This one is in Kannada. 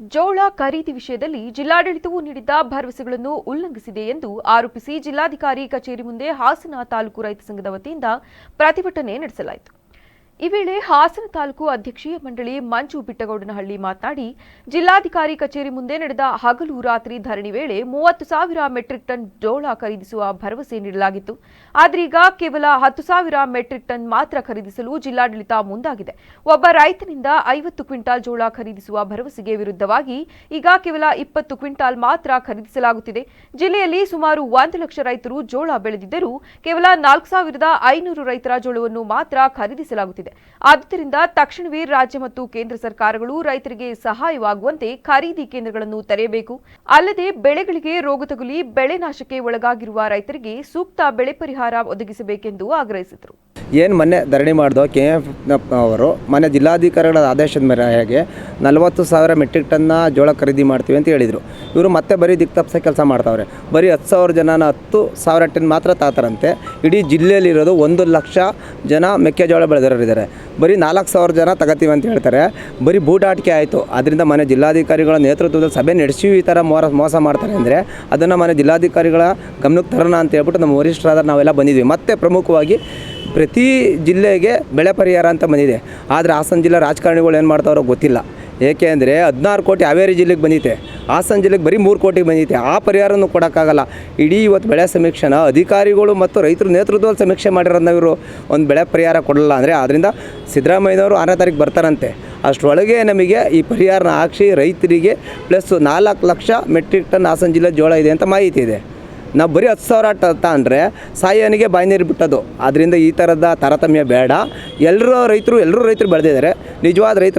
ಜೋಳ ಖರೀದಿ ವಿಷಯದಲ್ಲಿ ಜಿಲ್ಲಾಡಳಿತವು ನೀಡಿದ್ದ ಭರವಸೆಗಳನ್ನು ಉಲ್ಲಂಘಿಸಿದೆ ಎಂದು ಆರೋಪಿಸಿ ಜಿಲ್ಲಾಧಿಕಾರಿ ಕಚೇರಿ ಮುಂದೆ ಹಾಸನ ತಾಲೂಕು ರೈತ ಸಂಘದ ವತಿಯಿಂದ ಪ್ರತಿಭಟನೆ ನಡೆಸಲಾಯಿತು. ಈ ವೇಳೆ ಹಾಸನ ತಾಲೂಕು ಅಧ್ಯಕ್ಷೀಯ ಮಂಡಳಿ ಮಂಜು ಬಿಟ್ಟಗೌಡನಹಳ್ಳಿ ಮಾತನಾಡಿ, ಜಿಲ್ಲಾಧಿಕಾರಿ ಕಚೇರಿ ಮುಂದೆ ನಡೆದ ಹಗಲು ರಾತ್ರಿ ಧರಣಿ ವೇಳೆ ಮೂವತ್ತು ಸಾವಿರ ಮೆಟ್ರಿಕ್ ಟನ್ ಜೋಳ ಖರೀದಿಸುವ ಭರವಸೆ ನೀಡಲಾಗಿತ್ತು. ಆದರೀಗ ಕೇವಲ ಹತ್ತು ಸಾವಿರ ಮೆಟ್ರಿಕ್ ಟನ್ ಮಾತ್ರ ಖರೀದಿಸಲು ಜಿಲ್ಲಾಡಳಿತ ಮುಂದಾಗಿದೆ. ಒಬ್ಬ ರೈತನಿಂದ ಐವತ್ತು ಕ್ವಿಂಟಾಲ್ ಜೋಳ ಖರೀದಿಸುವ ಭರವಸೆಗೆ ವಿರುದ್ಧವಾಗಿ ಈಗ ಕೇವಲ ಇಪ್ಪತ್ತು ಕ್ವಿಂಟಾಲ್ ಮಾತ್ರ ಖರೀದಿಸಲಾಗುತ್ತಿದೆ. ಜಿಲ್ಲೆಯಲ್ಲಿ ಸುಮಾರು ಒಂದು ಲಕ್ಷ ರೈತರು ಜೋಳ ಬೆಳೆದಿದ್ದರೂ ಕೇವಲ ನಾಲ್ಕು ಸಾವಿರದ ಐನೂರು ರೈತರ ಜೋಳವನ್ನು ಮಾತ್ರ ಖರೀದಿಸಲಾಗುತ್ತಿದೆ. ಆದ್ದರಿಂದ ತಕ್ಷಣವೇ ರಾಜ್ಯ ಮತ್ತು ಕೇಂದ್ರ ಸರ್ಕಾರಗಳು ರೈತರಿಗೆ ಸಹಾಯವಾಗುವಂತೆ ಖರೀದಿ ಕೇಂದ್ರಗಳನ್ನು ತೆರೆಯಬೇಕು. ಅಲ್ಲದೆ ಬೆಳೆಗಳಿಗೆ ರೋಗ ತಗುಲಿ, ಬೆಳೆ ನಾಶಕ್ಕೆ ಒಳಗಾಗಿರುವ ರೈತರಿಗೆ ಸೂಕ್ತ ಬೆಳೆ ಪರಿಹಾರ ಒದಗಿಸಬೇಕೆಂದು ಆಗ್ರಹಿಸಿದರು. ಏನು ಮೊನ್ನೆ ಧರಣಿ ಮಾಡಿದೋ ಕೆ ಎಫ್ ಅವರು, ಮೊನ್ನೆ ಜಿಲ್ಲಾಧಿಕಾರಿಗಳ ಆದೇಶದ ಮೇರೆಗೆ ನಲವತ್ತು ಸಾವಿರ ಮೆಟ್ರಿಕ್ ಟನ್ನ ಜೋಳ ಖರೀದಿ ಮಾಡ್ತೀವಿ ಅಂತ ಹೇಳಿದರು. ಇವರು ಮತ್ತೆ ಬರೀ ದಿಕ್ತಪ್ಸೆ ಕೆಲಸ ಮಾಡ್ತಾವ್ರೆ. ಬರೀ ಹತ್ತು ಸಾವಿರ ಜನನ ಹತ್ತು ಸಾವಿರ ಟನ್ ಮಾತ್ರ ತಾತರಂತೆ. ಇಡೀ ಜಿಲ್ಲೆಯಲ್ಲಿರೋದು ಒಂದು ಲಕ್ಷ ಜನ ಮೆಕ್ಕೆಜೋಳ ಬೆಳೆದಿರೋರಿದ್ದಾರೆ ಬರೀ ನಾಲ್ಕು ಸಾವಿರ ಜನ ತಗೋತೀವಿ ಅಂತ ಹೇಳ್ತಾರೆ. ಬರೀ ಬೂಟಾಟಿಕೆ ಆಯಿತು. ಅದರಿಂದ ಮನೆ ಜಿಲ್ಲಾಧಿಕಾರಿಗಳ ನೇತೃತ್ವದಲ್ಲಿ ಸಭೆ ನಡೆಸಿ ಈ ಥರ ಮೋರ, ಮೋಸ ಮಾಡ್ತಾರೆ ಅಂದರೆ ಅದನ್ನು ಮನೆ ಜಿಲ್ಲಾಧಿಕಾರಿಗಳ ಗಮನಕ್ಕೆ ತರೋಣ ಅಂತ ಹೇಳ್ಬಿಟ್ಟು ನಮ್ಮ ವರಿಷ್ಠರಾದ ನಾವೆಲ್ಲ ಬಂದಿದ್ವಿ. ಮತ್ತು ಪ್ರಮುಖವಾಗಿ ಪ್ರತಿ ಜಿಲ್ಲೆಗೆ ಬೆಳೆ ಪರಿಹಾರ ಅಂತ ಬಂದಿದೆ. ಆದರೆ ಹಾಸನ ಜಿಲ್ಲೆ ರಾಜಕಾರಣಿಗಳು ಏನು ಮಾಡ್ತಾರೋ ಗೊತ್ತಿಲ್ಲ. ಏಕೆ ಅಂದರೆ ಹದಿನಾರು ಕೋಟಿ ಹಾವೇರಿ ಜಿಲ್ಲೆಗೆ ಬಂದಿದೆ ಹಾಸನ ಜಿಲ್ಲೆಗೆ ಬರೀ ಮೂರು ಕೋಟಿಗೆ ಬಂದಿದೆ ಆ ಪರಿಹಾರನೂ ಕೊಡೋಕ್ಕಾಗಲ್ಲ. ಇಡೀ ಇವತ್ತು ಬೆಳೆ ಸಮೀಕ್ಷೆನ ಅಧಿಕಾರಿಗಳು ಮತ್ತು ರೈತರ ನೇತೃತ್ವದಲ್ಲಿ ಸಮೀಕ್ಷೆ ಮಾಡಿರೋದನ್ನ ಇವರು ಒಂದು ಬೆಳೆ ಪರಿಹಾರ ಕೊಡಲ್ಲ ಅಂದರೆ ಆದ್ದರಿಂದ ಸಿದ್ದರಾಮಯ್ಯನವರು ಆರನೇ ತಾರೀಕು ಬರ್ತಾರಂತೆ. ಅಷ್ಟರೊಳಗೆ ನಮಗೆ ಈ ಪರಿಹಾರನ ಹಾಕ್ಸಿ ರೈತರಿಗೆ ಪ್ಲಸ್ ನಾಲ್ಕು ಲಕ್ಷ ಮೆಟ್ರಿಕ್ ಟನ್ ಹಾಸನ ಜಿಲ್ಲೆ ಜೋಳ ಇದೆ ಅಂತ ಮಾಹಿತಿ ಇದೆ. ನಾವು ಬರೀ ಹತ್ತು ಸಾವಿರ ಟ ಅಂದರೆ ಸಾಯನಿಗೆ ಬಾಯಿ ನೀರು ಬಿಟ್ಟದು ಅದರಿಂದ ಈ ಥರದ ತಾರತಮ್ಯ ಬೇಡ. ಎಲ್ಲರೂ ರೈತರು ಎಲ್ಲರೂ ರೈತರು ಬೆಳೆದಿದ್ದಾರೆ. ನಿಜವಾದ ರೈತರು